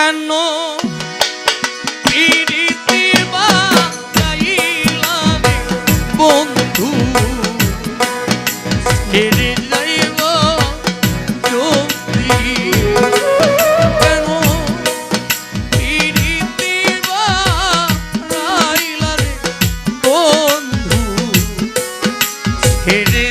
কেন? পিড়িতে বাজাইলা বন্ধু। ফিরে যাইব চোখি কেন? পিড়িতে বাজাইলা রে বন্ধু। ফিরে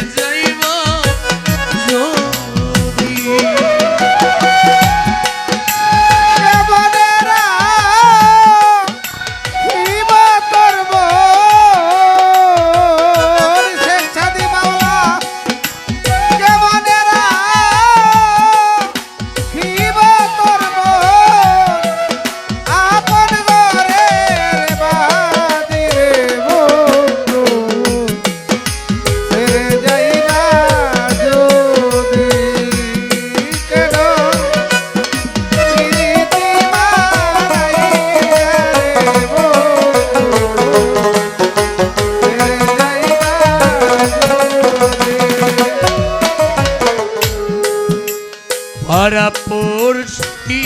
para por ti,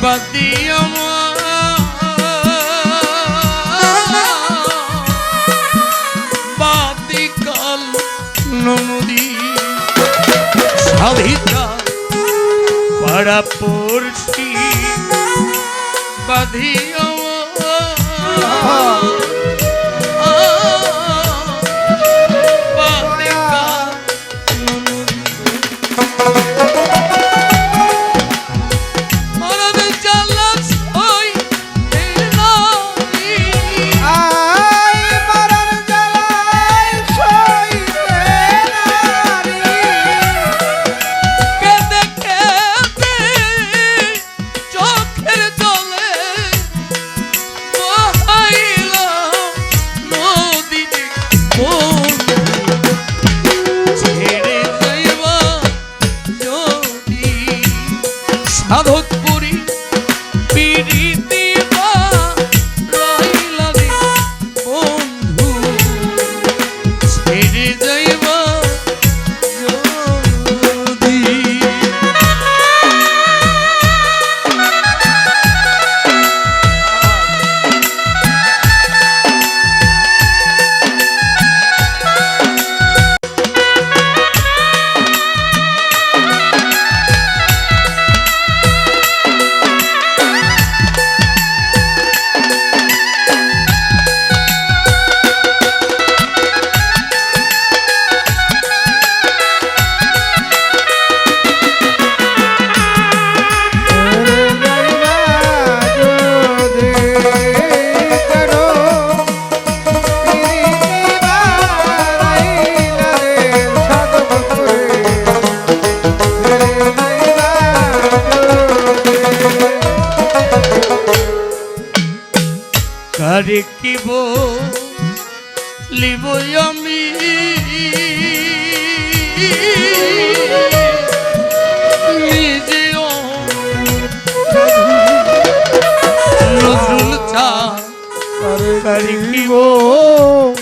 para por ti amor. বাতিকাল কাহারে কি বলিব আমি। নিজেও নজরুল চা কারে কি বল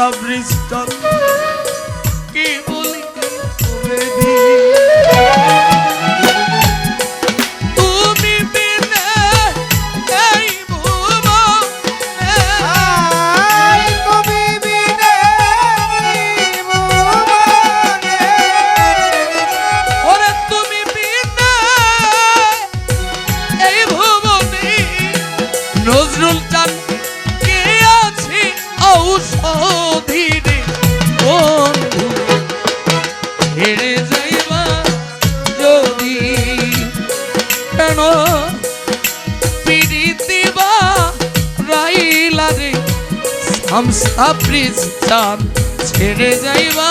কি ঔষধি রে বন্ধু ছেড়ে যাইবা যদি কেন? পিড়িতিবা রাইলা রে হামসা চান ছেড়ে যাইবা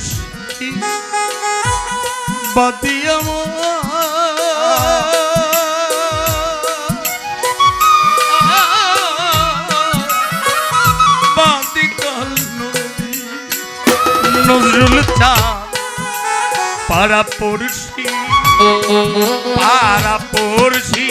পুরুষ বাদিয়াম নজরুল চা পাড়া পড়শি পাড়া পড়শি।